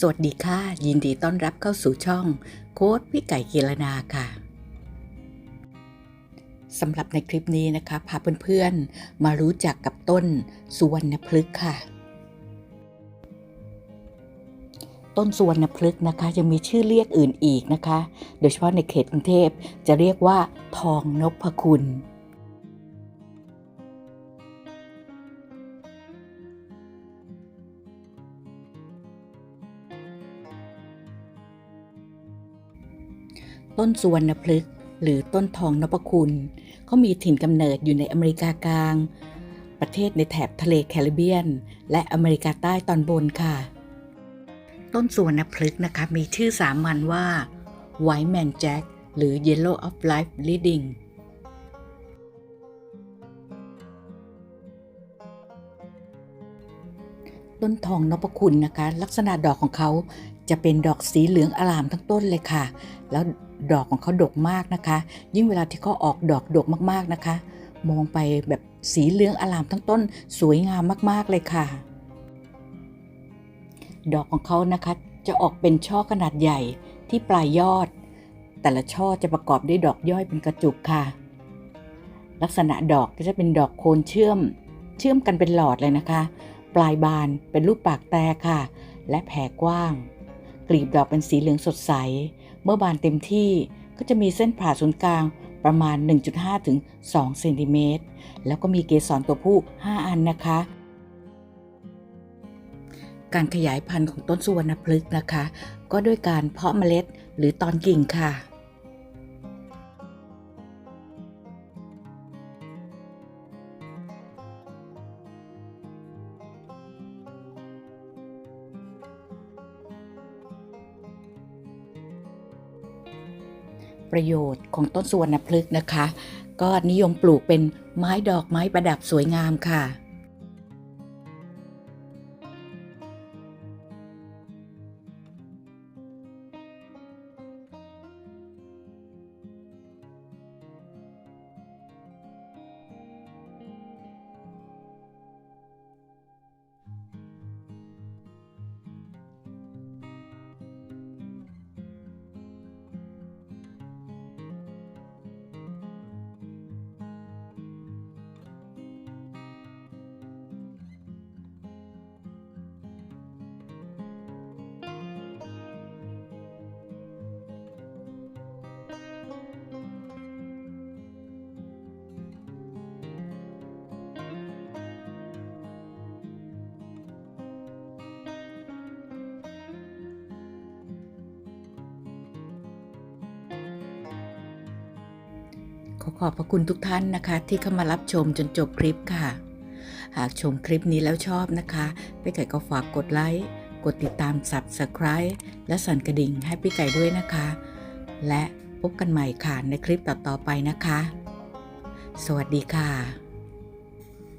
สวัสดีค่ะ ยินดีต้อนรับเข้าสู่ช่อง โค้ดพี่ไก่กีรนาค่ะสำหรับในคลิปนี้นะคะ พาเพื่อนๆ มารู้จักกับต้นสุวรรณพฤกษ์ค่ะ ต้นสุวรรณพฤกษ์นะคะ ยังมีชื่อเรียกอื่นอีกนะคะ โดยเฉพาะในเขตกรุงเทพจะเรียกว่าทองนพคุณ ต้นสุวรรณพฤกษ์หรือต้นทองนพคุณเขามีถิ่นกำเนิดอยู่ในอเมริกากลาง ประเทศในแถบทะเลแคริบเบียน และอเมริกาใต้ตอนบนค่ะ ต้นสุวรรณพฤกษ์นะคะมีชื่อสามัญว่า White Man Jack หรือ Yellow of Life Leading ต้นทองนพคุณนะคะ ลักษณะดอกของเขา จะเป็นดอกสีเหลืองอลามทั้งต้นเลยค่ะ แล้วดอกของเขาดกมากนะคะ ยิ่งเวลาที่เขาออกดอกดกมากๆนะคะ มองไปแบบสีเหลืองอลามทั้งต้น สวยงามมากๆเลยค่ะ ดอกของเขานะคะจะออกเป็นช่อขนาดใหญ่ที่ปลายยอด แต่ละช่อจะประกอบด้วยดอกย่อยเป็นกระจุกค่ะ ลักษณะดอกก็จะเป็นดอกโคนเชื่อม เชื่อมกันเป็นหลอดเลยนะคะ ปลายบานเป็นรูปปากแต่ค่ะ และแผ่กว้าง กลีบดอกเป็นสีเหลืองสดใส เมื่อบานเต็มที่ก็จะมีเส้นผ่าศูนย์กลางประมาณ 1.5 ถึง 2 เซนติเมตร แล้วก็มีเกสรตัวผู้ 5 อันนะคะ การขยายพันธุ์ของต้นสุวรรณพฤกษ์นะคะ ก็ด้วยการเพาะเมล็ดหรือตอนกิ่งค่ะ ประโยชน์ของต้นสวนพฤกษ์นะคะ ก็นิยมปลูกเป็นไม้ดอกไม้ประดับสวยงามค่ะ ขอขอบพระคุณทุกท่านนะคะ ที่เข้ามารับชมจนจบคลิปค่ะ หากชมคลิปนี้แล้วชอบนะคะพี่ไก่ก็ฝากกดไลค์กดติดตาม Subscribe และสั่นกระดิ่งให้พี่ไก่ด้วยนะคะ และพบกันใหม่ค่ะในคลิปต่อๆไปนะคะ สวัสดีค่ะ